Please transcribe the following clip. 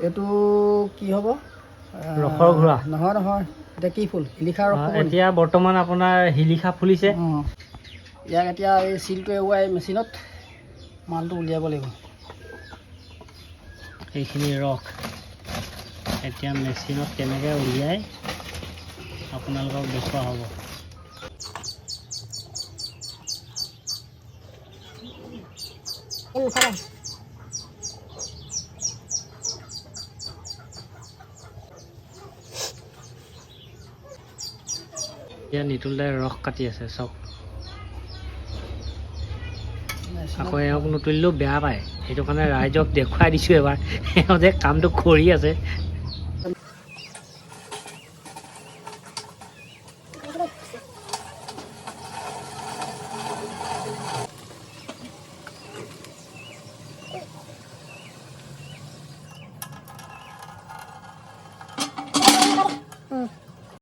এইটো কি হ'ব? ৰসৰ ঘোঁৰা। নহয় নহয়। এতিয়া কি ফুল? শিলিখা ৰস? এতিয়া বৰ্তমান আপোনাৰ শিলিখা ফুলিছে। ইয়াক এতিয়া এই চিলটো এৰুৱাই মেচিনত মালটো উলিয়াব লাগিব। এইখিনি ৰস এতিয়া মেচিনত কেনেকৈ উলিয়াই আপোনালোকক দেখুওৱা হ'ব। এতিয়া নিতুল দাই ৰস কাটি আছে চাওক। আকৌ এওঁক নুতুলিলেও বেয়া পায়। সেইটো কাৰণে ৰাইজক দেখুৱাই দিছোঁ এবাৰ। এওঁ যে কামটো কৰি আছে।